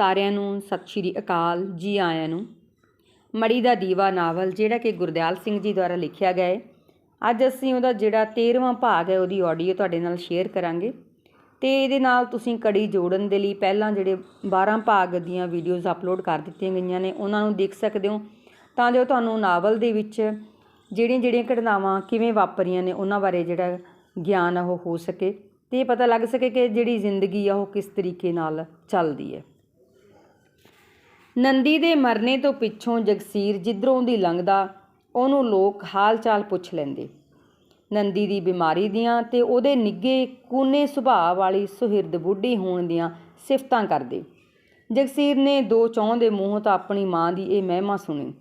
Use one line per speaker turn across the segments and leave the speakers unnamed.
ਸਾਰਿਆਂ ਨੂੰ ਸਤਿ ਸ਼੍ਰੀ ਅਕਾਲ ਜੀ ਆਇਆਂ ਨੂੰ। ਮੜੀ ਦਾ ਦੀਵਾ ਨਾਵਲ ਜਿਹੜਾ ਕਿ ਗੁਰਦਿਆਲ ਸਿੰਘ ਜੀ ਦੁਆਰਾ ਲਿਖਿਆ ਗਿਆ ਹੈ ਅੱਜ ਅਸੀਂ ਉਹਦਾ ਜਿਹੜਾ 13ਵਾਂ ਭਾਗ ਹੈ ਉਹਦੀ ਆਡੀਓ ਤੁਹਾਡੇ ਨਾਲ ਸ਼ੇਅਰ ਕਰਾਂਗੇ। ਤੇ ਇਹਦੇ ਨਾਲ ਤੁਸੀਂ ਕੜੀ ਜੋੜਨ ਦੇ ਲਈ ਪਹਿਲਾਂ ਜਿਹੜੇ 12 ਭਾਗ ਦੀਆਂ ਵੀਡੀਓਜ਼ ਅਪਲੋਡ ਕਰ ਦਿੱਤੀਆਂ ਗਈਆਂ ਨੇ, ਉਹਨਾਂ ਨੂੰ ਦੇਖ ਸਕਦੇ ਹੋ। ਤਾਂ ਜੋ ਤੁਹਾਨੂੰ ਨਾਵਲ ਦੇ ਵਿੱਚ ਜਿਹੜੀਆਂ ਜਿਹੜੀਆਂ ਘਟਨਾਵਾਂ ਕਿਵੇਂ ਵਾਪਰੀਆਂ ਨੇ, ਉਹਨਾਂ ਬਾਰੇ ਜਿਹੜਾ ਗਿਆਨ ਆ ਉਹ ਹੋ ਸਕੇ। ਤੇ ਇਹ ਪਤਾ ਲੱਗ ਸਕੇ ਕਿ ਜਿਹੜੀ ਜ਼ਿੰਦਗੀ ਆ ਉਹ ਕਿਸ ਤਰੀਕੇ ਨਾਲ ਚੱਲਦੀ ਹੈ। ਨੰਦੀ ਦੇ ਮਰਨੇ ਤੋਂ ਪਿੱਛੋਂ ਜਗਸੀਰ ਜਿੱਧਰੋਂ ਦੀ ਲੰਘਦਾ, ਉਹਨੂੰ ਲੋਕ ਹਾਲ ਚਾਲ ਪੁੱਛ ਲੈਂਦੇ। ਨੰਦੀ ਦੀ ਬਿਮਾਰੀ ਦੀਆਂ ਤੇ ਉਹਦੇ ਨਿੱਗੇ ਕੂਨੇ ਸੁਭਾਅ ਵਾਲੀ ਸੁਹਿਰਦ ਬੁੱਢੀ ਹੋਣ ਦੀਆਂ ਸਿਫਤਾਂ ਕਰਦੇ। ਜਗਸੀਰ ਨੇ ਦੋ ਚੌਂ ਦੇ ਮੂੰਹੋਂ ਤਾਂ ਆਪਣੀ ਮਾਂ ਦੀ ਇਹ ਮਹਿਮਾ ਸੁਣੀ।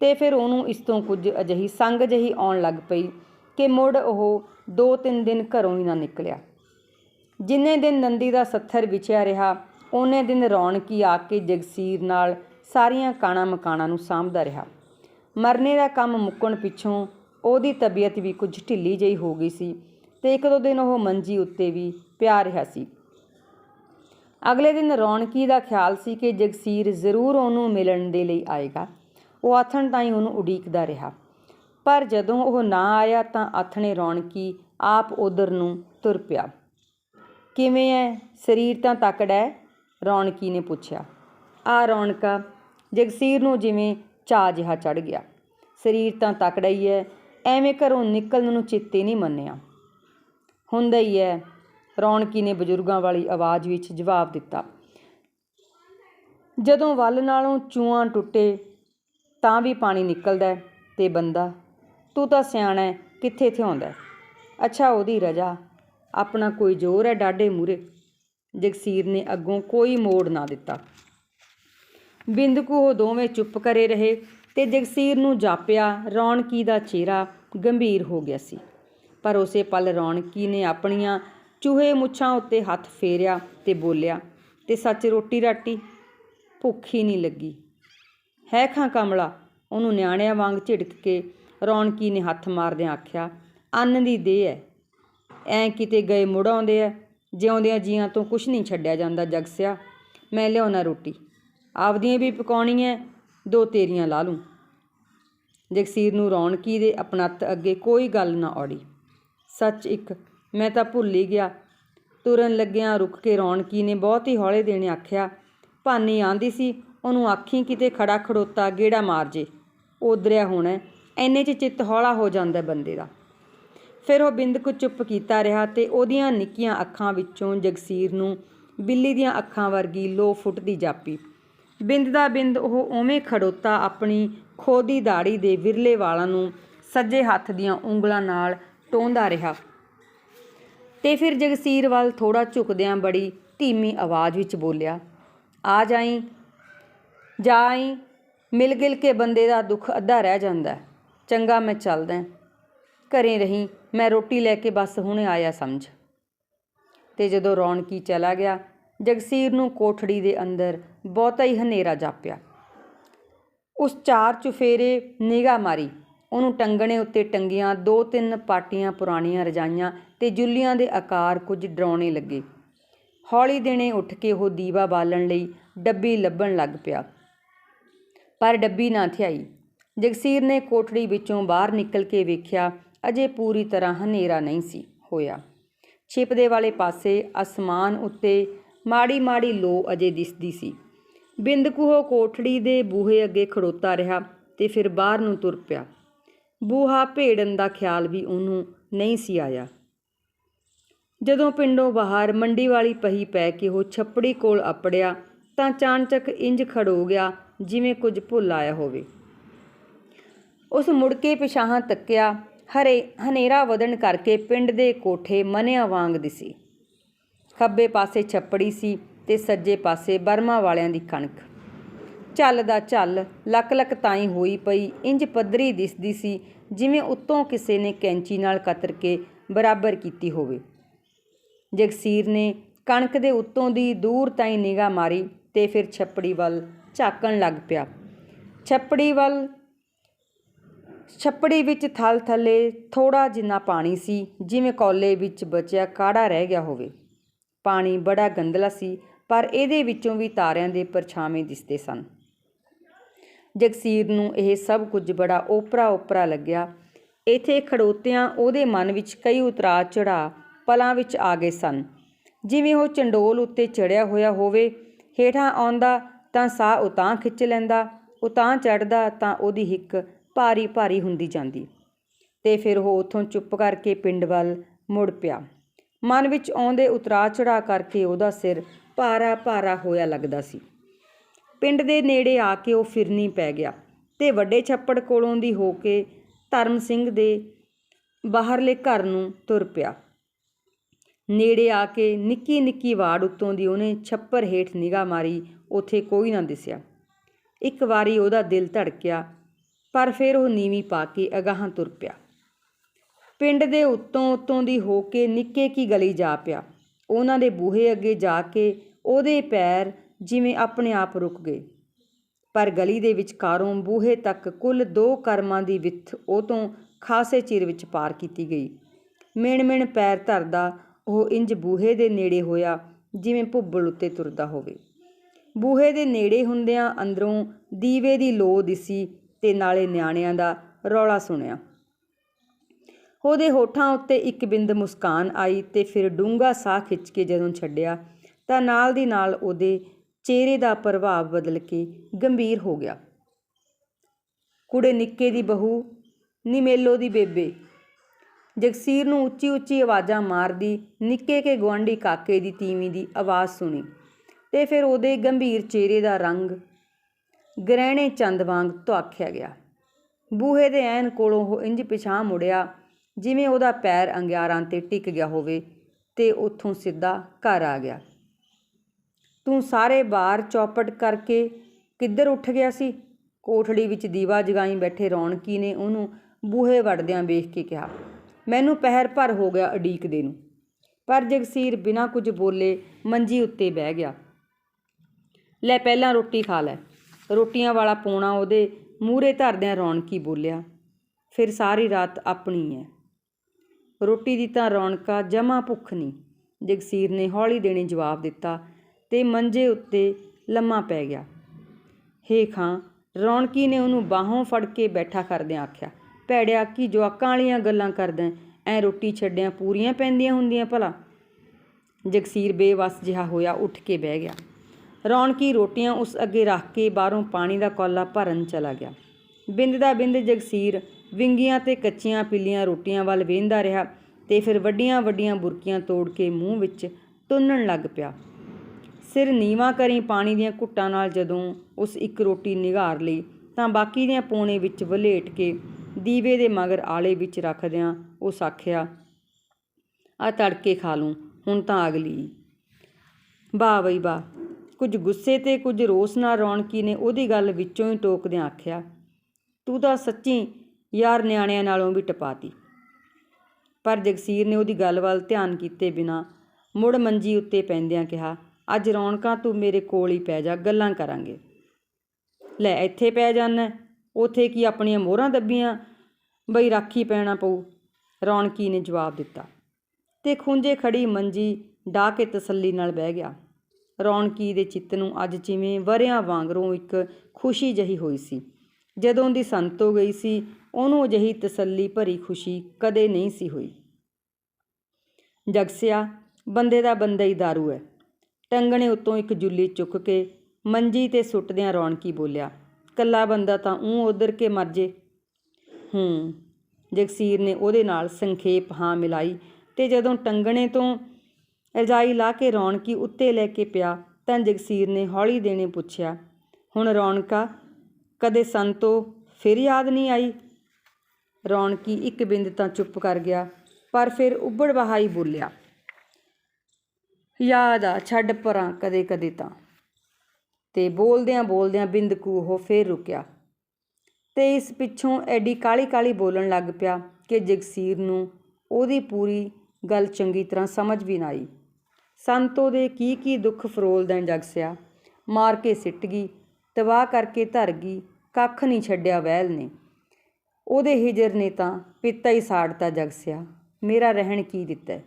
ਤੇ ਫਿਰ ਉਹਨੂੰ ਇਸ ਤੋਂ ਕੁਝ ਅਜਿਹੀ ਸੰਗ ਜਹੀ ਆਉਣ ਲੱਗ ਪਈ ਕਿ ਮੁੜ ਉਹ ਦੋ ਤਿੰਨ ਦਿਨ ਘਰੋਂ ਹੀ ਨਾ ਨਿਕਲਿਆ। ਜਿੰਨੇ ਦਿਨ ਨੰਦੀ ਦਾ ਸੱਥਰ ਵਿਛਿਆ ਰਿਹਾ ਉਹਨੇ ਦਿਨ ਰੌਣਕੀ ਆ ਕੇ ਜਗਸੀਰ ਨਾਲ ਸਾਰੀਆਂ ਕਾਣਾ ਮਕਾਣਾ ਨੂੰ ਸਾਂਭਦਾ ਰਿਹਾ। ਮਰਨੇ ਦਾ ਕੰਮ ਮੁੱਕਣ ਪਿੱਛੋਂ ਉਹਦੀ ਤਬੀਅਤ ਵੀ ਕੁਝ ਢਿੱਲੀ ਜਿਹੀ ਹੋ ਗਈ ਸੀ ਤੇ ਇੱਕ ਦੋ ਦਿਨ ਉਹ ਮੰਜੀ ਉੱਤੇ ਵੀ ਪਿਆ ਰਿਹਾ ਸੀ। ਅਗਲੇ ਦਿਨ ਰੌਣਕੀ ਦਾ ਖਿਆਲ ਸੀ ਕਿ ਜਗਸੀਰ ਜ਼ਰੂਰ ਉਹਨੂੰ ਮਿਲਣ ਦੇ ਲਈ ਆਏਗਾ। ਉਹ ਆਥਣ ਤਾਈਂ ਉਹਨੂੰ ਉਡੀਕਦਾ ਰਿਹਾ। ਪਰ ਜਦੋਂ ਉਹ ਨਾ ਆਇਆ ਤਾਂ ਆਥਣੇ ਰੌਣਕੀ ਆਪ ਉਧਰ ਨੂੰ ਤੁਰ ਪਿਆ। ਕਿਵੇਂ ਐ? ਸਰੀਰ ਤਾਂ ਤਕੜਾ ਹੈ ਰੌਣਕੀ ਨੇ ਪੁੱਛਿਆ, ਆ ਰੌਣਕਾ, ਜਗਸੀਰ ਨੂੰ ਜਿਵੇਂ ਚਾਅ ਜਿਹਾ ਚੜ ਗਿਆ। ਸਰੀਰ ਤਾਂ ਤਕੜਾ ਹੀ ਹੈ ਐਵੇਂ ਘਰੋਂ ਨਿਕਲਣ ਨੂੰ ਚਿੱਤੇ ਨਹੀਂ ਮੰਨਿਆ। ਹੁੰਦਾ ਹੀ ਹੈ ਰੌਣਕੀ ਨੇ ਬਜ਼ੁਰਗਾਂ ਵਾਲੀ ਆਵਾਜ਼ ਵਿੱਚ ਜਵਾਬ ਦਿੱਤਾ, ਜਦੋਂ ਵੱਲ ਨਾਲੋਂ ਚੂਆਂ ਟੁੱਟੇ, ਤਾਂ ਵੀ ਪਾਣੀ ਨਿਕਲਦਾ ਹੈ ਤੇ ਬੰਦਾ, ਤੂੰ ਤਾਂ ਸਿਆਣਾ ਹੈ ਕਿੱਥੇ ਥਿਆਉਂਦਾ ਅੱਛਾ, ਉਹਦੀ ਰਜਾ, ਆਪਣਾ ਕੋਈ ਜ਼ੋਰ ਹੈ ਡਾਡੇ ਮੂਰੇ ਜਗਸੀਰ ਨੇ ਅੱਗੋਂ ਕੋਈ ਮੋੜ ਨਾ ਦਿੱਤਾ। ਬਿੰਦਕੂ ਉਹ ਦੋਵੇਂ ਚੁੱਪ ਕਰੇ ਰਹੇ ਤੇ ਜਗਸੀਰ ਨੂੰ ਜਾਪਿਆ, ਰੌਣਕੀ ਦਾ ਚਿਹਰਾ ਗੰਭੀਰ ਹੋ ਗਿਆ ਸੀ। ਪਰ ਉਸੇ ਪਲ ਰੌਣਕੀ ਨੇ ਆਪਣੀਆਂ ਚੂਹੇ ਮੁੱਛਾਂ ਉੱਤੇ ਹੱਥ ਫੇਰਿਆ ਤੇ ਬੋਲਿਆ, ਤੇ ਸੱਚ ਰੋਟੀ ਰਾਟੀ? ਭੁੱਖ ਹੀ ਨਹੀਂ ਲੱਗੀ। ਹੈ ਖਾਂ ਕਮਲਾ? ਉਹਨੂੰ ਨਿਆਣਿਆਂ ਵਾਂਗ ਝਿੜਕ ਕੇ ਰੌਣਕੀ ਨੇ ਹੱਥ ਮਾਰਦਿਆਂ ਆਖਿਆ, ਅੰਨ ਦੀ ਦੇਹ ਹੈ ਐ ਕਿਤੇ ਗਏ ਮੁੜ ਆਉਂਦੇ ਐ। ਜਿਉਂਦਿਆਂ ਜੀਆਂ ਤੋਂ ਕੁਛ ਨਹੀਂ ਛੱਡਿਆ ਜਾਂਦਾ ਜਗਸਿਆ ਮੈਂ ਲਿਆਉਣਾ ਰੋਟੀ। ਆਪਦੀਆਂ ਵੀ ਪਕਾਉਣੀ ਐ ਦੋ ਤੇਰੀਆਂ ਲਾ ਲੂੰ। ਜਗਸੀਰ ਨੂੰ ਰੌਣਕੀ ਦੇ ਅਪਣੱਤ ਅੱਗੇ ਕੋਈ ਗੱਲ ਨਾ ਔੜੀ। ਸੱਚ ਇੱਕ, ਮੈਂ ਤਾਂ ਭੁੱਲ ਹੀ ਗਿਆ। ਤੁਰਨ ਲੱਗਿਆਂ ਰੁਕ ਕੇ ਰੌਣਕੀ ਨੇ ਬਹੁਤ ਹੀ ਹੌਲੇ ਦੇਣੇ ਆਖਿਆ। ਭਾਨੀ ਆਂਦੀ ਸੀ, ਉਹਨੂੰ ਆਖੀ ਕਿਤੇ ਖੜਾ ਖੜੋਤਾ ਗੇੜਾ ਮਾਰ ਜੇ। ਉਧਰਿਆ ਹੋਣਾ ਐਨੇ 'ਚ ਚਿੱਤ ਹੌਲਾ ਹੋ ਜਾਂਦਾ ਬੰਦੇ ਦਾ। ਫਿਰ ਉਹ ਬਿੰਦ ਕੁ ਚੁੱਪ ਕੀਤਾ ਰਿਹਾ ਤੇ ਉਹਦੀਆਂ ਨਿੱਕੀਆਂ ਅੱਖਾਂ ਵਿੱਚੋਂ ਜਗਸੀਰ ਨੂੰ ਬਿੱਲੀ ਦੀਆਂ ਅੱਖਾਂ ਵਰਗੀ ਲੋ ਫੁੱਟਦੀ ਜਾਪੀ। ਬਿੰਦ ਦਾ ਬਿੰਦ ਉਹ ਉਵੇਂ ਖੜੋਤਾ ਆਪਣੀ ਖੋਦੀ ਦਾੜੀ ਦੇ ਵਿਰਲੇ ਵਾਲਾਂ ਨੂੰ ਸੱਜੇ ਹੱਥ ਦੀਆਂ ਉਂਗਲਾਂ ਨਾਲ ਟੋਂਦਾ ਰਿਹਾ। ਤੇ ਫਿਰ ਜਗਸੀਰ ਵੱਲ ਥੋੜਾ ਝੁਕਦਿਆਂ ਬੜੀ ਧੀਮੀ ਆਵਾਜ਼ ਵਿੱਚ ਬੋਲਿਆ, ਆ ਜਾਈ ਜਾਈ ਮਿਲ ਗਿਲ ਕੇ ਬੰਦੇ ਦਾ ਦੁੱਖ ਅੱਧਾ ਰਹਿ ਜਾਂਦਾ ਚੰਗਾ ਮੈਂ ਚੱਲਦਾ ਘਰੇ ਰਹੀ। ਮੈਂ ਰੋਟੀ ਲੈ ਕੇ ਬਸ ਹੁਣੇ ਆਇਆ ਸਮਝ। ਤੇ ਜਦੋਂ ਰੌਣਕੀ ਚਲਾ ਗਿਆ, ਜਗਸੀਰ ਨੂੰ ਕੋਠੜੀ ਦੇ ਅੰਦਰ ਬਹੁਤਾ ਹੀ ਹਨੇਰਾ ਜਾਪਿਆ। ਉਸ ਚਾਰ ਚੁਫੇਰੇ ਨਿਗਾਹ ਮਾਰੀ। ਉਹਨੂੰ ਟੰਗਣੇ ਉੱਤੇ ਟੰਗੀਆਂ ਦੋ ਤਿੰਨ ਪਾਟੀਆਂ ਪੁਰਾਣੀਆਂ ਰਜਾਈਆਂ ਤੇ ਜੁੱਲੀਆਂ ਦੇ ਆਕਾਰ ਕੁਝ ਡਰਾਉਣੇ ਲੱਗੇ। ਹੌਲੀ ਦਿਨੇ ਉੱਠ ਕੇ ਉਹ ਦੀਵਾ ਬਾਲਣ ਲਈ ਡੱਬੀ ਲੱਭਣ ਲੱਗ ਪਿਆ। ਪਰ ਡੱਬੀ ਨਾ ਥਿਆਈ। ਜਗਸੀਰ ਨੇ ਕੋਠੜੀ ਵਿੱਚੋਂ ਬਾਹਰ ਨਿਕਲ ਕੇ ਵੇਖਿਆ ਅਜੇ ਪੂਰੀ ਤਰ੍ਹਾਂ ਹਨੇਰਾ ਨਹੀਂ ਸੀ ਹੋਇਆ। ਛਿਪਦੇ ਵਾਲੇ ਪਾਸੇ ਅਸਮਾਨ ਉੱਤੇ ਮਾੜੀ ਮਾੜੀ ਲੋ ਅਜੇ ਦਿਸਦੀ ਸੀ। ਬਿੰਦਕੂ ਉਹ ਕੋਠੜੀ ਦੇ ਬੂਹੇ ਅੱਗੇ ਖੜੋਤਾ ਰਿਹਾ ਤੇ ਫਿਰ ਬਾਹਰ ਨੂੰ ਤੁਰ ਪਿਆ। ਬੂਹਾ ਭੇੜਨ ਦਾ ਖਿਆਲ ਵੀ ਉਹਨੂੰ ਨਹੀਂ ਸੀ ਆਇਆ। ਜਦੋਂ ਪਿੰਡੋਂ ਬਾਹਰ ਮੰਡੀ ਵਾਲੀ ਪਹੀ ਪੈ ਕੇ ਉਹ ਛੱਪੜੀ ਕੋਲ ਆਪੜਿਆ ਤਾਂ ਚਾਨਚੱਕ ਇੰਜ ਖੜੋ ਗਿਆ ਜਿਵੇਂ ਕੁਝ ਭੁੱਲ ਆਇਆ ਹੋਵੇ। ਉਸ ਮੁੜ ਕੇ ਪਿਛਾਹਾਂ ਤੱਕਿਆ ਹਰੇ ਹਨੇਰਾ ਵਧਣ ਕਰਕੇ ਪਿੰਡ ਦੇ ਕੋਠੇ ਮਨਿਆਂ ਵਾਂਗ ਦਿਸੀ। ਖੱਬੇ ਪਾਸੇ ਛੱਪੜੀ ਸੀ ਤੇ ਸੱਜੇ ਪਾਸੇ ਬਰਮਾ ਵਾਲਿਆਂ ਦੀ ਕਣਕ। ਝੱਲ ਦਾ ਝੱਲ ਲੱਕ ਲੱਕ ਤਾਈ ਹੋਈ ਪਈ, ਇੰਜ ਪੱਧਰੀ ਦਿਸਦੀ ਸੀ ਜਿਵੇਂ ਉੱਤੋਂ ਕਿਸੇ ਨੇ ਕੈਂਚੀ ਨਾਲ ਕਤਰ ਕੇ ਬਰਾਬਰ ਕੀਤੀ ਹੋਵੇ। ਜਗਸੀਰ ਨੇ ਕਣਕ ਦੇ ਉੱਤੋਂ ਦੀ ਦੂਰ ਤਾਈ ਨਿਗਾਹ ਮਾਰੀ ਤੇ ਫਿਰ ਛੱਪੜੀ ਵੱਲ ਝਾਕਣ ਲੱਗ ਪਿਆ। ਛੱਪੜੀ ਵੱਲ ਛੱਪੜੀ ਵਿੱਚ ਥਲ ਥੱਲੇ ਥੋੜਾ ਜਿੰਨਾ ਪਾਣੀ ਸੀ, ਜਿਵੇਂ ਕੌਲੇ ਵਿੱਚ ਬਚਿਆ ਕਾੜਾ ਰਹਿ ਗਿਆ ਹੋਵੇ। ਪਾਣੀ ਬੜਾ ਗੰਦਲਾ ਸੀ, ਪਰ ਇਹਦੇ ਵਿੱਚੋਂ ਵੀ ਤਾਰਿਆਂ ਦੇ ਪਰਛਾਵੇਂ ਦਿਸਦੇ ਸਨ। ਜਗਸੀਰ ਨੂੰ ਇਹ ਸਭ ਕੁਝ ਬੜਾ ਓਪਰਾ ਓਪਰਾ ਲੱਗਿਆ। ਇੱਥੇ ਖੜੋਤਿਆਂ ਉਹਦੇ ਮਨ ਵਿੱਚ ਕਈ ਉਤਰਾ ਚੜਾ ਪਲਾਂ ਵਿੱਚ ਆ ਗਏ ਸਨ। ਜਿਵੇਂ ਉਹ ਚੰਡੋਲ ਉੱਤੇ ਚੜਿਆ ਹੋਇਆ ਹੋਵੇ, ਹੇਠਾਂ ਆਉਂਦਾ ਤਾਂ ਸਾਹ ਉਤਾਂ ਖਿੱਚ ਲੈਂਦਾ ਉਤਾਂ ਚੜਦਾ ਤਾਂ ਉਹਦੀ ਹਿੱਕ ਭਾਰੀ ਭਾਰੀ ਹੁੰਦੀ ਜਾਂਦੀ। ਤੇ ਫਿਰ ਉਹ ਉਥੋਂ ਚੁੱਪ ਕਰਕੇ ਪਿੰਡ ਵੱਲ ਮੁੜ ਪਿਆ। ਮਨ ਵਿੱਚ ਆਉਂਦੇ ਉਤਰਾ ਚੜਾ ਕਰਕੇ ਉਹਦਾ ਸਿਰ ਭਾਰਾ ਭਾਰਾ ਹੋਇਆ ਲੱਗਦਾ ਸੀ। ਪਿੰਡ ਦੇ ਨੇੜੇ ਆ ਕੇ ਉਹ ਫਿਰਨੀ ਪੈ ਗਿਆ ਤੇ ਵੱਡੇ ਛੱਪੜ ਕੋਲੋਂ ਦੀ ਹੋ ਕੇ ਧਰਮ ਸਿੰਘ ਦੇ ਬਾਹਰਲੇ ਘਰ ਨੂੰ ਤੁਰ ਪਿਆ। ਨੇੜੇ ਆ ਕੇ ਨਿੱਕੀ ਨਿੱਕੀ ਵਾੜ ਉੱਤੋਂ ਦੀ ਉਹਨੇ ਛੱਪਰ ਹੇਠ ਨਿਗਾਹ ਮਾਰੀ, ਉਥੇ ਕੋਈ ਨਾ ਦਿਸਿਆ। ਇੱਕ ਵਾਰੀ ਉਹਦਾ ਦਿਲ ਧੜਕਿਆ ਪਰ ਫਿਰ ਉਹ ਨੀਵੀਂ ਪਾ ਕੇ ਅਗਾਹਾਂ ਤੁਰ ਪਿਆ। ਪਿੰਡ ਦੇ ਉੱਤੋਂ ਉੱਤੋਂ ਦੀ ਹੋ ਕੇ ਨਿੱਕੇ ਕੀ ਗਲੀ ਜਾ ਪਿਆ। ਉਹਨਾਂ ਦੇ ਬੂਹੇ ਅੱਗੇ ਜਾ ਕੇ ਉਹਦੇ ਪੈਰ ਜਿਵੇਂ ਆਪਣੇ ਆਪ ਰੁਕ ਗਏ। ਪਰ ਗਲੀ ਦੇ ਵਿਚਕਾਰੋਂ ਬੂਹੇ ਤੱਕ ਕੁੱਲ ਦੋ ਕਰਮਾਂ ਦੀ ਵਿੱਥ ਉਹ ਤੋਂ ਖਾਸੇ ਚਿਰ ਵਿੱਚ ਪਾਰ ਕੀਤੀ ਗਈ। ਮਿਣ ਮਿਣ ਪੈਰ ਧਰਦਾ ਉਹ ਇੰਜ ਬੂਹੇ ਦੇ ਨੇੜੇ ਹੋਇਆ ਜਿਵੇਂ ਭੁੱਬਲ ਉੱਤੇ ਤੁਰਦਾ ਹੋਵੇ। ਬੂਹੇ ਦੇ ਨੇੜੇ ਹੁੰਦਿਆਂ ਅੰਦਰੋਂ ਦੀਵੇ ਦੀ ਲੋ ਦਿਸੀ ਤੇ ਨਾਲੇ ਨਿਆਣਿਆਂ ਦਾ ਰੌਲਾ ਸੁਣਿਆ। ਉਹਦੇ ਹੋਠਾਂ ਉੱਤੇ ਇੱਕ ਬਿੰਦ ਮੁਸਕਾਨ ਆਈ ਤੇ ਫਿਰ ਡੂੰਗਾ ਸਾਹ ਖਿੱਚ ਕੇ ਜਦੋਂ ਛੱਡਿਆ ਤਾਂ ਨਾਲ ਦੀ ਨਾਲ ਉਹਦੇ ਚਿਹਰੇ ਦਾ ਪ੍ਰਭਾਵ ਬਦਲ ਕੇ ਗੰਭੀਰ ਹੋ ਗਿਆ। ਕੁੜੇ ਨਿੱਕੇ ਦੀ ਬਹੂ, ਨਿਮੇਲੋ ਦੀ ਬੇਬੇ। ਜਗਸੀਰ ਨੂੰ ਉੱਚੀ ਉੱਚੀ ਆਵਾਜ਼ਾਂ ਮਾਰਦੀ ਨਿੱਕੇ ਕੇ ਗੁਆਂਢੀ ਕਾਕੇ ਦੀ ਤੀਵੀਂ ਦੀ ਆਵਾਜ਼ ਸੁਣੀ ਤੇ ਫਿਰ ਉਹਦੇ ਗੰਭੀਰ ਚਿਹਰੇ ਦਾ ਰੰਗ ਗ੍ਰਹਿਣੇ ਚੰਦ ਵਾਂਗ ਧੁਆਖਿਆ ਗਿਆ। ਬੂਹੇ ਦੇ ਐਨ ਕੋਲੋਂ ਉਹ ਇੰਜ ਪਿਛਾਂ ਮੁੜਿਆ, ਜਿਵੇਂ ਉਹਦਾ ਪੈਰ ਅੰਗਿਆਰਾਂ ਤੇ ਟਿਕ ਗਿਆ ਹੋਵੇ ਤੇ ਉੱਥੋਂ ਸਿੱਧਾ ਘਰ ਆ ਗਿਆ। ਤੂੰ ਸਾਰੇ ਬਾਰ ਚੌਪਟ ਕਰਕੇ ਕਿੱਧਰ ਉੱਠ ਗਿਆ ਸੀ? ਕੋਠੜੀ ਵਿੱਚ ਦੀਵਾ ਜਗਾਈ ਬੈਠੇ ਰੌਣਕੀ ਨੇ ਉਹਨੂੰ ਬੂਹੇ ਵੜਦਿਆਂ ਵੇਖ ਕੇ ਕਿਹਾ, ਮੈਨੂੰ ਪਹਿਰ ਭਰ ਹੋ ਗਿਆ ਅਡੀਕਦੇ ਨੂੰ। ਪਰ ਜਗਸੀਰ ਬਿਨਾਂ ਕੁਝ ਬੋਲੇ ਮੰਜੀ ਉੱਤੇ ਬਹਿ ਗਿਆ। ਲੈ ਪਹਿਲਾਂ ਰੋਟੀ ਖਾ ਲੈ। ਰੋਟੀਆਂ ਵਾਲਾ ਪੋਣਾ ਉਹਦੇ ਮੂਹਰੇ ਧਰਦਿਆਂ ਰੌਣਕੀ ਬੋਲਿਆ, ਫਿਰ ਸਾਰੀ ਰਾਤ ਆਪਣੀ ਹੈ ਰੋਟੀ ਦੀ ਤਾਂ ਰੌਣਕਾ ਜਮਾ ਭੁੱਖ ਨਹੀਂ ਜਗਸੀਰ ਨੇ ਹੌਲੀ ਦੇਣੇ ਜਵਾਬ ਦਿੱਤਾ ਤੇ ਮੰਜੇ ਉੱਤੇ ਲੰਮਾ ਪੈ ਗਿਆ। ਹੇ ਖਾਂ, ਰੌਣਕੀ ਨੇ ਉਹਨੂੰ ਬਾਹੋਂ ਫੜ ਕੇ ਬੈਠਾ ਕਰਦਿਆਂ ਆਖਿਆ, ਭੈੜਿਆ, ਕੀ ਜਵਾਕਾਂ ਵਾਲੀਆਂ ਗੱਲਾਂ ਕਰਦਾ ਐ ਰੋਟੀ ਛੱਡਿਆਂ ਪੂਰੀਆਂ ਪੈਂਦੀਆਂ ਹੁੰਦੀਆਂ ਭਲਾ? ਜਗਸੀਰ ਬੇਵਸ ਜਿਹਾ ਹੋਇਆ ਉੱਠ ਕੇ ਬਹਿ ਗਿਆ। ਰੌਣਕੀ ਰੋਟੀਆਂ ਉਸ ਅੱਗੇ ਰੱਖ ਕੇ ਬਾਹਰੋਂ ਪਾਣੀ ਦਾ ਕੌਲਾ ਭਰਨ ਚਲਾ ਗਿਆ। ਬਿੰਦ ਦਾ ਬਿੰਦ ਜਗਸੀਰ, ਵਿੰਗੀਆਂ ਤੇ ਕੱਚੀਆਂ ਪਿੱਲੀਆਂ ਰੋਟੀਆਂ ਵੱਲ ਵੇਂਦਾ ਰਿਹਾ ਤੇ ਫਿਰ ਵੱਡੀਆਂ ਵੱਡੀਆਂ ਬੁਰਕੀਆਂ ਤੋੜ ਕੇ ਮੂੰਹ ਵਿੱਚ ਤੁੰਨਣ ਲੱਗ ਪਿਆ। ਸਿਰ ਨੀਵਾ ਕਰੀ ਪਾਣੀ ਦੀਆਂ ਘੁੱਟਾਂ ਨਾਲ ਜਦੋਂ ਉਸ ਇੱਕ ਰੋਟੀ ਨਿਗਾਰ ਲਈ ਤਾਂ ਬਾਕੀ ਦੀਆਂ ਪੌਣੇ ਵਿੱਚ ਵਲੇਟ ਕੇ ਦੀਵੇ ਦੇ ਮਗਰ ਆਲੇ ਵਿੱਚ ਰੱਖਦਿਆਂ ਉਸ ਆਖਿਆ, ਆ ਤੜਕੇ ਖਾ ਲੂੰ, ਹੁਣ ਤਾਂ ਅਗਲੀ। ਵਾਹ ਬਈ ਵਾਹ ਕੁਝ ਗੁੱਸੇ ਤੇ ਕੁਝ ਰੋਸ ਨਾਲ ਰੌਣਕੀ ਨੇ ਉਹਦੀ ਗੱਲ ਵਿੱਚੋਂ ਹੀ ਟੋਕਦਿਆਂ ਆਖਿਆ, ਤੂੰ ਤਾਂ ਸੱਚੀ ਯਾਰ ਨਿਆਣਿਆਂ ਨਾਲੋਂ ਵੀ ਟਪਾਤੀ। ਪਰ ਜਗਸੀਰ ਨੇ ਉਹਦੀ ਗੱਲ ਵੱਲ ਧਿਆਨ ਕੀਤੇ ਬਿਨਾ ਮੁੜ ਮੰਜੀ ਉੱਤੇ ਪੈਂਦਿਆਂ ਕਿਹਾ, ਅੱਜ ਰੌਣਕਾਂ ਤੂੰ ਮੇਰੇ ਕੋਲ ਹੀ ਪੈ ਜਾ, ਗੱਲਾਂ ਕਰਾਂਗੇ। ਲੈ, ਇੱਥੇ ਪੈ ਜਾਣਾ ਉਥੇ ਕੀ ਆਪਣੀਆਂ ਮੋਹਰਾਂ ਦੱਬੀਆਂ? ਬਈ ਰਾਖੀ ਪੈਣਾ ਪਊ। ਰੌਣਕੀ ਨੇ ਜਵਾਬ ਦਿੱਤਾ ਤੇ ਖੁੰਝੇ ਖੜੀ ਮੰਜੀ ਢਾ ਕੇ ਤਸੱਲੀ ਨਾਲ ਬਹਿ ਗਿਆ। ਰੌਣਕੀ ਦੇ ਚਿੱਤ ਨੂੰ ਅੱਜ ਜਿਵੇਂ ਵਰਿਆਂ ਵਾਂਗਰੋਂ ਇੱਕ ਖੁਸ਼ੀ ਜਹੀ ਹੋਈ ਸੀ। ਜਦੋਂ ਦੀ ਸੰਤ ਗਈ ਸੀ, ਉਹਨੂੰ ਅਜਿਹੀ ਤਸੱਲੀ ਭਰੀ ਖੁਸ਼ੀ ਕਦੇ ਨਹੀਂ ਸੀ ਹੋਈ। ਜਗਸਿਆ, ਬੰਦੇ ਦਾ ਬੰਦਾ ਹੀ दारू ਹੈ। ਟੰਗਣੇ ਉੱਤੋਂ ਇੱਕ ਜੁੱਲੀ ਚੁੱਕ ਕੇ ਮੰਜੀ ਤੇ ਸੁੱਟਦਿਆਂ ਰੌਣਕੀ ਬੋਲਿਆ, ਕੱਲਾ ਬੰਦਾ ਤਾਂ ਉਹ ਉਧਰ ਕੇ ਮਰ ਜੇ। ਹੂੰ, ਜਗਸੀਰ ਨੇ ਉਹਦੇ ਨਾਲ ਸੰਖੇਪ ਹਾਂ ਮਿਲਾਈ ਤੇ ਜਦੋਂ ਟੰਗਣੇ ਤੋਂ ਰਜਾਈ ਲਾ ਕੇ ਰੌਣਕੀ ਉੱਤੇ ਲੈ ਕੇ ਪਿਆ ਤਾਂ ਜਗਸੀਰ ਨੇ ਹੌਲੀ ਦੇਣੇ ਪੁੱਛਿਆ, ਹੁਣ ਰੌਣਕਾ ਕਦੇ ਸੰਤੋ ਫਿਰ ਯਾਦ ਨਹੀਂ ਆਈ? ਰੌਣਕੀ ਇੱਕ ਬਿੰਦ ਤਾਂ ਚੁੱਪ ਕਰ ਗਿਆ, ਪਰ ਫਿਰ ਉੱਬੜ ਬਹਾਈ ਬੋਲਿਆ, ਯਾਦ ਆ, ਛੱਡ ਪਰਾਂ ਕਦੇ ਕਦੇ ਤਾਂ। ਤੇ ਬੋਲਦਿਆਂ ਬੋਲਦਿਆਂ ਬਿੰਦਕੂ ਉਹ ਫੇਰ ਰੁਕਿਆ ਤੇ ਇਸ ਪਿੱਛੋਂ ਐਡੀ ਕਾਲੀ ਕਾਲੀ ਬੋਲਣ ਲੱਗ ਪਿਆ ਕਿ ਜਗਸੀਰ ਨੂੰ ਉਹਦੀ ਪੂਰੀ ਗੱਲ ਚੰਗੀ ਤਰ੍ਹਾਂ ਸਮਝ ਵੀ ਨਾ ਆਈ। ਸੰਤੋ ਦੇ ਕੀ ਕੀ ਦੁੱਖ ਫਰੋਲਦਿਆਂ ਜਗਸਿਆ ਮਾਰ ਕੇ ਸਿੱਟ ਗਈ ਤਬਾਹ ਕਰਕੇ ਧਰ ਗਈ ਕੱਖ ਨਹੀਂ ਛੱਡਿਆ ਵਹਿਲ ਨੇ। ਉਹਦੇ ਹਿਜਰ ਨੇ ਤਾਂ ਪਿੱਤਾ ਹੀ ਸਾੜਤਾ ਜਗਸਿਆ ਮੇਰਾ ਰਹਿਣ ਕੀ ਦਿੱਤਾ?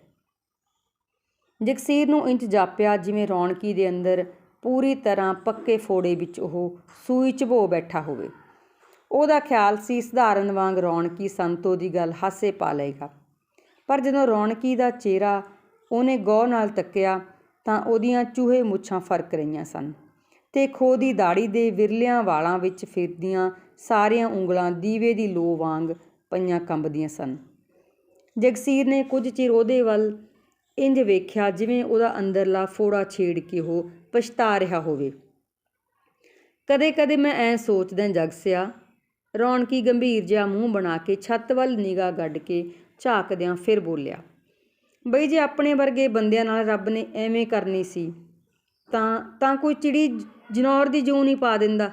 ਜਗਸੀਰ ਨੂੰ ਇੰਜ ਜਾਪਿਆ ਜਿਵੇਂ ਰੌਣਕੀ ਦੇ ਅੰਦਰ ਪੂਰੀ ਤਰ੍ਹਾਂ ਪੱਕੇ ਫੋੜੇ ਵਿੱਚ ਉਹ ਸੂਈ ਚਬੋ ਬੈਠਾ ਹੋਵੇ। ਉਹਦਾ ਖਿਆਲ ਸੀ ਸਧਾਰਨ ਵਾਂਗ ਰੌਣਕੀ ਸੰਤੋ ਦੀ ਗੱਲ ਹਾਸੇ ਪਾ ਲਏਗਾ। ਪਰ ਜਦੋਂ ਰੌਣਕੀ ਦਾ ਚਿਹਰਾ ਉਹਨੇ ਗੌਰ ਨਾਲ ਤੱਕਿਆ, ਤਾਂ ਉਹਦੀਆਂ ਚੂਹੇ ਮੁੱਛਾਂ ਫ਼ਰਕ ਰਹੀਆਂ ਸਨ ਤੇ ਖੋ ਦੀ ਦਾੜੀ ਦੇ ਵਿਰਲਿਆਂ ਵਾਲਾਂ ਵਿੱਚ ਫਿਰਦੀਆਂ ਸਾਰੀਆਂ ਉਂਗਲਾਂ ਦੀਵੇ ਦੀ ਲੋ ਵਾਂਗ ਪਈਆਂ ਕੰਬਦੀਆਂ ਸਨ। ਜਗਸੀਰ ਨੇ ਕੁਝ ਚਿਰ ਉਹਦੇ ਵੱਲ ਇੰਜ ਵੇਖਿਆ ਜਿਵੇਂ ਉਹਦਾ ਅੰਦਰਲਾ ਫੋੜਾ ਛੇੜ ਕੇ ਉਹ ਪਛਤਾ ਰਿਹਾ ਹੋਵੇ। ਕਦੇ-ਕਦੇ ਮੈਂ ਐ ਸੋਚਦਾ ਜਗਸਿਆ ਰੌਣਕੀ ਗੰਭੀਰ ਜਿਹਾ ਮੂੰਹ ਬਣਾ ਕੇ ਛੱਤ ਵੱਲ ਨਿਗਾਹ ਗੱਡ ਕੇ ਝਾਕਦਿਆਂ ਫਿਰ ਬੋਲਿਆ ਬਈ ਜੇ ਆਪਣੇ ਵਰਗੇ ਬੰਦਿਆਂ ਨਾਲ ਰੱਬ ਨੇ ਐਵੇਂ ਕਰਨੀ ਸੀ, ਤਾਂ ਤਾਂ ਕੋਈ ਚਿੜੀ ਜਨੌਰ ਦੀ ਜੂਨ ਹੀ ਪਾ ਦਿੰਦਾ।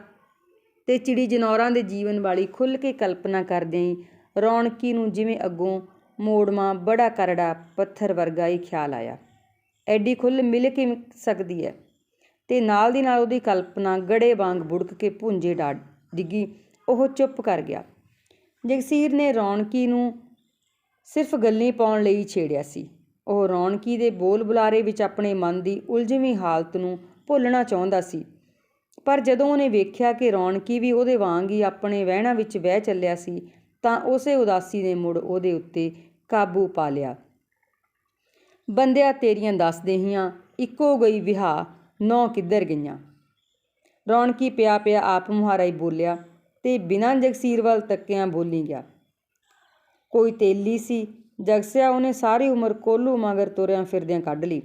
ਤੇ ਚਿੜੀ ਜਨੌਰਾਂ ਦੇ ਜੀਵਨ ਵਾਲੀ ਖੁੱਲ੍ਹ ਕੇ ਕਲਪਨਾ ਕਰਦਿਆਂ ਹੀ ਰੌਣਕੀ ਨੂੰ ਜਿਵੇਂ ਅੱਗੋਂ ਮੋੜਵਾਂ ਬੜਾ ਕਰੜਾ ਪੱਥਰ ਵਰਗਾ ਹੀ ਖਿਆਲ ਆਇਆ। ਐਡੀ ਖੁੱਲ੍ਹ ਮਿਲ ਕੇ ਸਕਦੀ ਹੈ ਤੇ ਨਾਲ ਦੀ ਨਾਲ ਉਹਦੀ ਕਲਪਨਾ ਗੜੇ ਵਾਂਗ ਬੁੜਕ ਕੇ ਭੁੰਜੇ ਡਾ ਡਿੱਗੀ, ਉਹ ਚੁੱਪ ਕਰ ਗਿਆ। ਜਗਸੀਰ ਨੇ ਰੌਣਕੀ ਨੂੰ ਸਿਰਫ ਗੱਲੀ ਪਾਉਣ ਲਈ ਛੇੜਿਆ ਸੀ। ਉਹ ਰੌਣਕੀ ਦੇ ਬੋਲ ਬੁਲਾਰੇ ਵਿੱਚ ਆਪਣੇ ਮਨ ਦੀ ਉਲਝਵੀਂ ਹਾਲਤ ਨੂੰ ਭੁੱਲਣਾ ਚਾਹੁੰਦਾ ਸੀ। ਪਰ ਜਦੋਂ ਉਹਨੇ ਵੇਖਿਆ ਕਿ ਰੌਣਕੀ ਵੀ ਉਹਦੇ ਵਾਂਗ ਹੀ ਆਪਣੇ ਵਹਿਣਾ ਵਿੱਚ ਵਹਿ ਚੱਲਿਆ ਸੀ, ਤਾਂ ਉਸੇ ਉਦਾਸੀ ਨੇ ਮੁੜ ਉਹਦੇ ਉੱਤੇ ਕਾਬੂ ਪਾ ਲਿਆ। ਬੰਦਿਆ ਤੇਰੀਆਂ ਦੱਸ ਦੇਹੀਆਂ ਇੱਕੋ ਗਈ ਵਿਹਾ ਨੌ ਕਿੱਧਰ ਗਈਆਂ। ਰੌਣਕੀ ਪਿਆ ਪਿਆ ਆਪ ਮੁਹਾਰਾ ਹੀ ਬੋਲਿਆ ਤੇ ਬਿਨਾਂ ਜਗਸੀਰ ਵੱਲ ਤੱਕਿਆਂ ਬੋਲੀ ਗਿਆ। ਕੋਈ ਤੇਲੀ ਸੀ ਜਗਸਿਆ ਉਹਨੇ ਸਾਰੀ ਉਮਰ ਕੋਲੂ ਮਗਰ ਤੁਰਿਆਂ ਫਿਰਦਿਆਂ ਕੱਢ ਲਈ।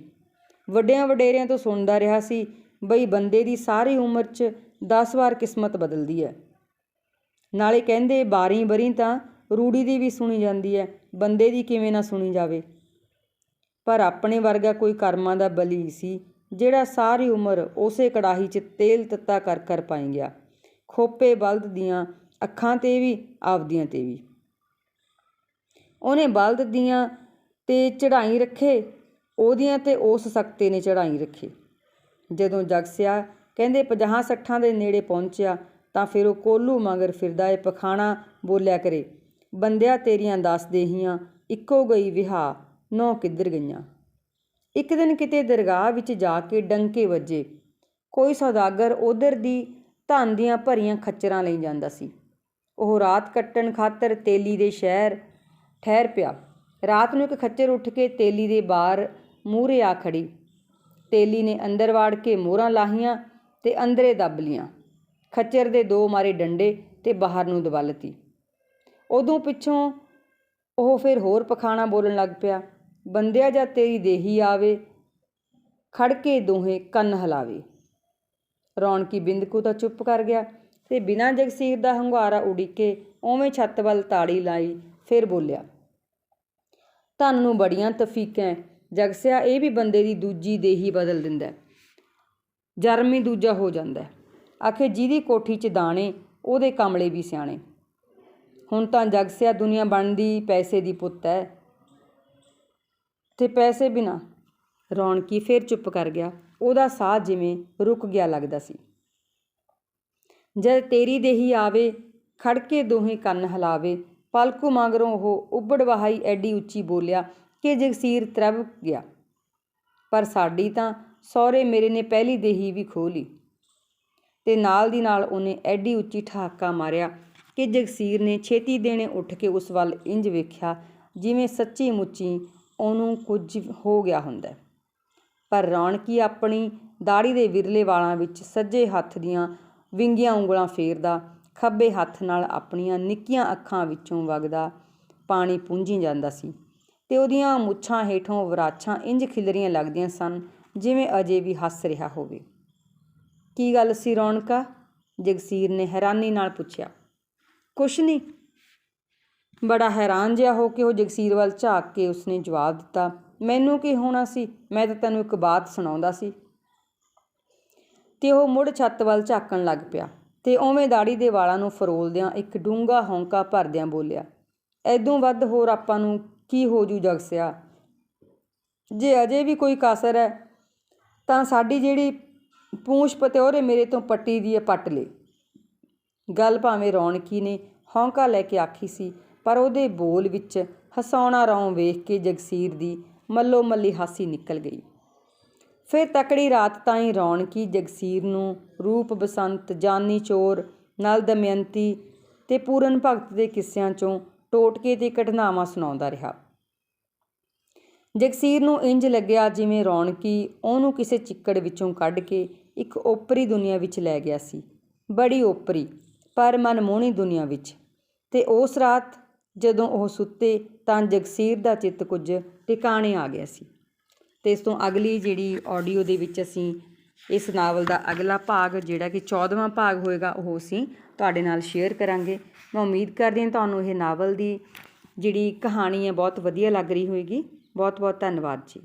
ਵੱਡਿਆਂ ਵਡੇਰਿਆਂ ਤੋਂ ਸੁਣਦਾ ਰਿਹਾ ਸੀ ਬਈ ਬੰਦੇ ਦੀ ਸਾਰੀ ਉਮਰ 'ਚ 10 ਵਾਰ ਕਿਸਮਤ ਬਦਲਦੀ ਹੈ ਨਾਲੇ ਕਹਿੰਦੇ ਬਾਰੀ ਬਰੀ ਤਾਂ ਰੂੜੀ ਦੀ ਵੀ ਸੁਣੀ ਜਾਂਦੀ ਹੈ ਬੰਦੇ ਦੀ ਕਿਵੇਂ ਨਾ ਸੁਣੀ ਜਾਵੇ। ਪਰ ਆਪਣੇ ਵਰਗਾ ਕੋਈ ਕਰਮਾਂ ਦਾ ਬਲੀ ਸੀ, ਜਿਹੜਾ ਸਾਰੀ ਉਮਰ ਉਸੇ ਕੜਾਹੀ 'ਚ ਤੇਲ ਤੱਤਾ ਕਰ ਕਰ ਪਾਈ ਗਿਆ। ਖੋਪੇ ਬਲਦ ਦੀਆਂ ਅੱਖਾਂ ਤੇ ਵੀ, ਆਪਦੀਆਂ ਤੇ ਵੀ। ਉਹਨੇ ਬਲਦ ਦੀਆਂ ਤੇ ਚੜਾਈ ਰੱਖੇ, ਉਹਦੀਆਂ ਤੇ ਉਸ ਸਕਤੇ ਨੇ ਚੜਾਈ ਰੱਖੇ। ਜਦੋਂ ਜਗਸਿਆ ਕਹਿੰਦੇ 50 60 ਦੇ ਨੇੜੇ ਪਹੁੰਚਿਆ ਤਾਂ ਫਿਰ ਉਹ ਕੋਲੂ ਮਗਰ ਫਿਰਦਾ ਏ, ਪਖਾਣਾ ਬੋਲਿਆ ਕਰੇ, ਬੰਦਿਆ ਤੇਰੀਆਂ ਦੱਸ ਦੇਹੀਆਂ, ਇੱਕੋ ਗਈ ਵਿਹਾ, ਨੌ ਕਿੱਧਰ ਗਈਆਂ? ਇੱਕ ਦਿਨ ਕਿਤੇ ਦਰਗਾਹ ਵਿੱਚ ਜਾ ਕੇ ਡੰਕੇ ਵੱਜੇ। ਕੋਈ ਸੌਦਾਗਰ ਉਧਰ ਦੀ ਧਨ ਦੀਆਂ ਭਰੀਆਂ ਖੱਚਰਾਂ ਲਈ ਜਾਂਦਾ ਸੀ। ਉਹ ਰਾਤ ਕੱਟਣ ਖਾਤਰ ਤੇਲੀ ਦੇ ਸ਼ਹਿਰ ਠਹਿਰ ਪਿਆ। ਰਾਤ ਨੂੰ ਇੱਕ ਖੱਚਰ ਉੱਠ ਕੇ ਤੇਲੀ ਦੇ ਬਾਹਰ ਮੂਹਰੇ ਆ ਖੜੀ। ਤੇਲੀ ਨੇ ਅੰਦਰ ਵਾੜ ਕੇ ਮੋਹਰਾਂ ਲਾਹੀਆਂ ਤੇ ਅੰਦਰੇ ਦੱਬ ਲੀਆਂ। ਖੱਚਰ ਦੇ ਦੋ ਮਾਰੇ ਡੰਡੇ ਤੇ ਬਾਹਰ ਨੂੰ ਦਵਲਤੀ ਉਦੋਂ ਪਿੱਛੋਂ ਉਹ ਫਿਰ ਹੋਰ ਪਖਾਣਾ ਬੋਲਣ ਲੱਗ ਪਿਆ। ਬੰਦਿਆ ਜਾਂ ਤੇਰੀ ਦੇਹੀ ਆਵੇ, ਖੜ ਕੇ ਦੋਹੇ ਕੰਨ ਹਲਾਵੇ। ਰੌਣਕੀ ਬਿੰਦਕੂ ਤਾਂ ਚੁੱਪ ਕਰ ਗਿਆ ਤੇ ਬਿਨਾਂ ਜਗਸੀਰ ਦਾ ਹੰਗਾਰਾ ਉਡੀਕੇ ਉਵੇਂ ਛੱਤ ਵੱਲ ਤਾੜੀ ਲਾਈ ਫਿਰ ਬੋਲਿਆ, ਤੁਹਾਨੂੰ ਬੜੀਆਂ ਤਫੀਕਾਂ ਜਗਸਿਆ, ਇਹ ਵੀ ਬੰਦੇ ਦੀ ਦੂਜੀ ਦੇਹੀ ਬਦਲ ਦਿੰਦਾ ਹੈ। ਜਰਮ ਹੀ ਦੂਜਾ ਹੋ ਜਾਂਦਾ ਆਖੇ, ਜਿਹਦੀ ਕੋਠੀ 'ਚ ਦਾਣੇ, ਉਹਦੇ ਕਮਲੇ ਵੀ ਸਿਆਣੇ। ਹੁਣ ਤਾਂ ਜਗਸਿਆ ਦੁਨੀਆ ਬਣਦੀ ਪੈਸੇ ਦੀ ਪੁੱਤ ਹੈ ਤੇ ਪੈਸੇ ਬਿਨਾ ਰੌਣਕੀ ਫੇਰ ਚੁੱਪ ਕਰ ਗਿਆ। ਉਹਦਾ ਸਾਹ ਜਿਵੇਂ ਰੁਕ ਗਿਆ ਲੱਗਦਾ ਸੀ। ਜਦ ਤੇਰੀ ਦੇਹੀ ਆਵੇ ਖੜ ਕੇ ਦੋਹੇ ਕੰਨ ਹਿਲਾਵੇ ਪਲਕੂ ਮਗਰੋਂ ਉਹ ਉੱਬੜ ਵਹਾਈ ਐਡੀ ਉੱਚੀ ਬੋਲਿਆ ਕਿ ਜਗਸੀਰ ਤਰਵ ਗਿਆ। ਪਰ ਸਾਡੀ ਤਾਂ ਸਹੁਰੇ ਮੇਰੇ ਨੇ ਪਹਿਲੀ ਦੇਹੀ ਵੀ ਖੋਹ ਲਈ। ਤੇ ਨਾਲ ਦੀ ਨਾਲ ਉਹਨੇ ਐਡੀ ਉੱਚੀ ਠਹਾਕਾ ਮਾਰਿਆ ਕਿ ਜਗਸੀਰ ਨੇ ਛੇਤੀ ਦੇਣੇ ਉੱਠ ਕੇ ਉਸ ਵੱਲ ਇੰਜ ਵੇਖਿਆ ਜਿਵੇਂ ਸੱਚੀ ਮੁੱਚੀ ਉਹਨੂੰ ਕੁਝ ਹੋ ਗਿਆ ਹੁੰਦਾ। ਪਰ ਰੌਣਕੀ ਆਪਣੀ ਦਾੜੀ ਦੇ ਵਿਰਲੇ ਵਾਲਾਂ ਵਿੱਚ ਸੱਜੇ ਹੱਥ ਦੀਆਂ ਵਿੰਗੀਆਂ ਉਂਗਲਾਂ ਫੇਰਦਾ ਖੱਬੇ ਹੱਥ ਨਾਲ ਆਪਣੀਆਂ ਨਿੱਕੀਆਂ ਅੱਖਾਂ ਵਿੱਚੋਂ ਵਗਦਾ ਪਾਣੀ ਪੂੰਝੀ ਜਾਂਦਾ ਸੀ ਤੇ ਉਹਦੀਆਂ ਮੁੱਛਾਂ ਹੇਠੋਂ ਵਰਾਛਾਂ ਇੰਜ ਖਿਲਰੀਆਂ ਲੱਗਦੀਆਂ ਸਨ ਜਿਵੇਂ ਅਜੇ ਵੀ ਹੱਸ ਰਿਹਾ ਹੋਵੇ। ਕੀ ਗੱਲ ਸੀ ਰੌਣਕਾ? ਜਗਸੀਰ ਨੇ ਹੈਰਾਨੀ ਨਾਲ ਪੁੱਛਿਆ। ਕੁਛ ਨਹੀਂ ਬੜਾ ਹੈਰਾਨ ਜਿਹਾ ਹੋ ਕੇ ਉਹ ਜਗਸੀਰ ਵੱਲ ਝਾਕ ਕੇ ਉਸਨੇ ਜਵਾਬ ਦਿੱਤਾ, ਮੈਨੂੰ ਕੀ ਹੋਣਾ ਸੀ? ਮੈਂ ਤਾਂ ਤੈਨੂੰ ਇੱਕ ਬਾਤ ਸੁਣਾਉਂਦਾ ਸੀ। ਤੇ ਉਹ ਮੁੜ ਛੱਤ ਵੱਲ ਝਾਕਣ ਲੱਗ ਪਿਆ। ਤੇ ਉਵੇਂ ਦਾੜੀ ਦੇ ਵਾਲਾਂ ਨੂੰ ਫਰੋਲਦਿਆਂ ਇੱਕ ਡੂੰਗਾ ਹੌਂਕਾ ਭਰਦਿਆਂ ਬੋਲਿਆ, ਐਦੋਂ ਵੱਧ ਹੋਰ ਆਪਾਂ ਨੂੰ ਕੀ ਹੋ ਜੂ ਜਗਸਿਆ ਜੇ ਅਜੇ ਵੀ ਕੋਈ ਕਸਰ ਹੈ ਤਾਂ ਸਾਡੀ ਜਿਹੜੀ ਪੂੰਛ ਪਤਿਓਰੇ ਮੇਰੇ ਤੋਂ ਪੱਟੀ ਦੀ ਹੈ ਪੱਟ ਲੈ। ਗੱਲ ਭਾਵੇਂ ਰੌਣਕੀ ਨੇ ਹੌਂਕਾ ਲੈ ਕੇ ਆਖੀ ਸੀ, ਪਰ ਉਹਦੇ ਬੋਲ ਵਿੱਚ ਹਸਾਉਣਾ ਰੌਂ ਵੇਖ ਕੇ ਜਗਸੀਰ ਦੀ ਮੱਲੋ ਮੱਲੀ ਹਾਸੀ ਨਿਕਲ ਗਈ। ਫਿਰ ਤਕੜੀ ਰਾਤ ਤਾਈਂ ਰੌਣਕੀ ਜਗਸੀਰ ਨੂੰ ਰੂਪ ਬਸੰਤ, ਜਾਨੀ ਚੋਰ, ਨਲ ਦਮਯੰਤੀ ਤੇ ਪੂਰਨ ਭਗਤ ਦੇ ਕਿੱਸਿਆਂ ਚੋਂ ਟੋਟਕੇ ਤੇ ਘਟਨਾਵਾਂ ਸੁਣਾਉਂਦਾ ਰਿਹਾ। ਜਗਸੀਰ ਨੂੰ ਇੰਜ ਲੱਗਿਆ ਜਿਵੇਂ ਰੌਣਕੀ ਉਹਨੂੰ ਕਿਸੇ ਚਿੱਕੜ ਵਿੱਚੋਂ ਕੱਢ ਕੇ ਇੱਕ ਓਪਰੀ ਦੁਨੀਆ ਵਿੱਚ ਲੈ ਗਿਆ ਸੀ। ਬੜੀ ਓਪਰੀ, ਪਰ ਮਨਮੋਹਣੀ ਦੁਨੀਆ ਵਿੱਚ। ਤੇ ਉਸ ਰਾਤ ਜਦੋਂ ਉਹ ਸੁੱਤੇ ਤਾਂ ਜਗਸੀਰ ਦਾ ਚਿੱਤ ਕੁਝ ਟਿਕਾਣੇ ਆ ਗਿਆ ਸੀ। ਤੇ ਇਸ ਤੋਂ ਅਗਲੀ ਜਿਹੜੀ ਆਡੀਓ ਦੇ ਵਿੱਚ ਅਸੀਂ ਇਸ ਨਾਵਲ ਦਾ ਅਗਲਾ ਭਾਗ, ਜਿਹੜਾ ਕਿ 14ਵਾਂ ਭਾਗ ਹੋਏਗਾ, ਉਹ ਅਸੀਂ ਤੁਹਾਡੇ ਨਾਲ ਸ਼ੇਅਰ ਕਰਾਂਗੇ। ਮੈਂ ਉਮੀਦ ਕਰਦੀ ਹਾਂ ਤੁਹਾਨੂੰ ਇਹ ਨਾਵਲ ਦੀ ਜਿਹੜੀ ਕਹਾਣੀ ਹੈ, ਬਹੁਤ ਵਧੀਆ ਲੱਗ ਰਹੀ ਹੋਏਗੀ। ਬਹੁਤ ਬਹੁਤ ਧੰਨਵਾਦ ਜੀ।